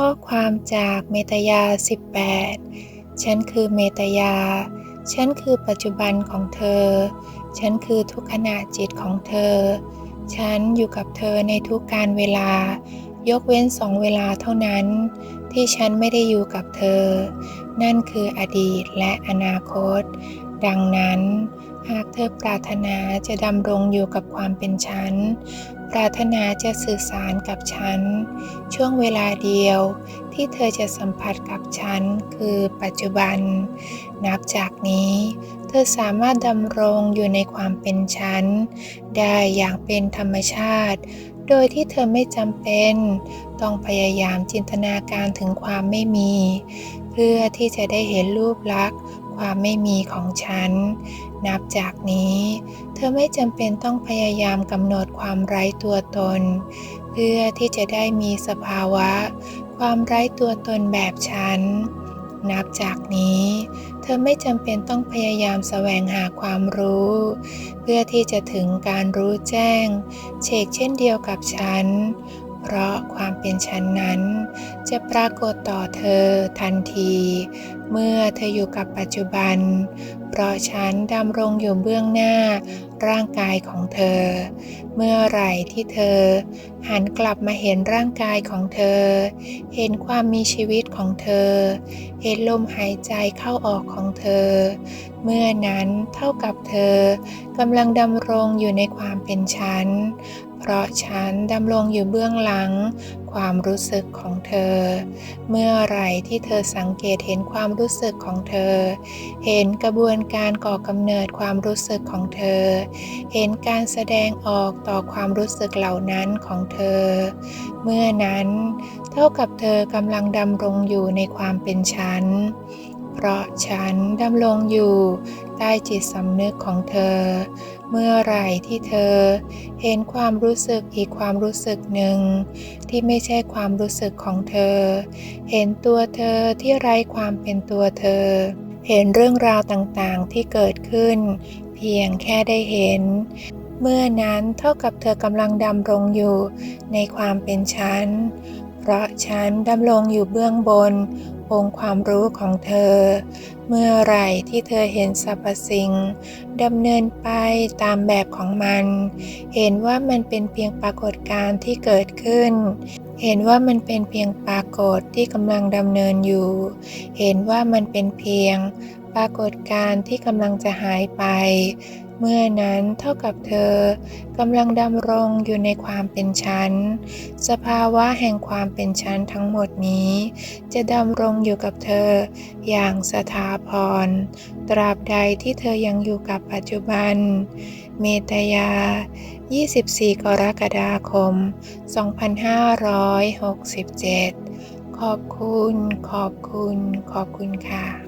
ข้อความจากเมตยา 18 ฉันคือเมตยา ฉันคือปัจจุบันของเธอ ฉันคือทุกขณะจิตของเธอ ฉันอยู่กับเธอในทุกการเวลา ยกเว้นสองเวลาเท่านั้น ที่ฉันไม่ได้อยู่กับเธอ นั่นคืออดีตและอนาคต ดังนั้น หากเธอปรารถนาจะดำรงอยู่กับความเป็นฉัน ปรารถนาจะสื่อสารกับฉัน ช่วงเวลาเดียวที่เธอจะสัมผัสกับฉันคือปัจจุบัน นับจากนี้ เธอสามารถดำรงอยู่ในความเป็นฉัน ได้อย่างเป็นธรรมชาติ โดยที่เธอไม่จำเป็น ต้องพยายามจินตนาการถึงความไม่มี เพื่อที่จะได้เห็นรูปลักษณ์ ความไม่มีของฉัน นับจากนี้ เธอไม่จำเป็นต้องพยายามกำหนดความไร้ตัวตน เพื่อที่จะได้มีสภาวะ ความไร้ตัวตนแบบฉัน นับจากนี้ เธอไม่จำเป็นต้องพยายามแสวงหาความรู้ เพื่อที่จะถึงการรู้แจ้ง เชกเช่นเดียวกับฉัน เพราะความเป็นฉันนั้น จะปรากฏต่อเธอทันที เมื่อเธออยู่กับปัจจุบัน เพราะฉันดำรงอยู่เบื้องหน้าร่างกายของเธอ เมื่อไหร่ที่เธอ หันกลับมาเห็นร่างกายของเธอ เห็นความมีชีวิตของเธอ เห็นลมหายใจเข้าออกของเธอ เมื่อนั้นเท่ากับเธอกำลังดำรงอยู่ในความเป็นฉัน เพราะฉันดำรงอยู่เบื้องหลัง ความรู้สึกของเธอ เมื่อไรที่เธอสังเกตเห็นความรู้สึกของเธอ เห็นกระบวนการก่อกำเนิดความรู้สึกของเธอ เห็นการแสดงออกต่อความรู้สึกเหล่านั้นของเธอ เมื่อนั้น เท่ากับเธอกำลังดำรงอยู่ในความเป็นฉัน เพราะฉันดำรงอยู่ใต้จิตสำนึกของเธอ เมื่อไหร่ที่เธอ เห็นความรู้สึกอีกความรู้สึกหนึ่ง ที่ไม่ใช่ความรู้สึกของเธอ เห็นตัวเธอที่ไร้ความเป็นตัวเธอ เห็นเรื่องราวต่างๆที่เกิดขึ้น เพียงแค่ได้เห็น เมื่อนั้นเท่ากับเธอกำลังดำรงอยู่ในความเป็นฉัน เพราะฉันดำรงอยู่เบื้องบน องค์ความรู้ของเธอ เมื่อไหร่ที่เธอเห็นสรรพสิ่งดำเนินไปตามแบบของมัน เห็นว่ามันเป็นเพียงปรากฏการณ์ที่เกิดขึ้น เห็นว่ามันเป็นเพียงปรากฏที่กำลังดำเนินอยู่ เห็นว่ามันเป็นเพียง ปรากฏการณ์ที่กำลังจะหายไป เมื่อนั้นเท่ากับเธอกำลังดำรงอยู่ในความเป็นฉันสภาวะแห่งความเป็นฉันทั้งหมดนี้ จะดำรงอยู่กับเธออย่างสถาพร ตราบใดที่เธอยังอยู่กับปัจจุบัน เมตยา 24 กรกฎาคม 2567 ขอบคุณ ขอบคุณ ขอบคุณค่ะ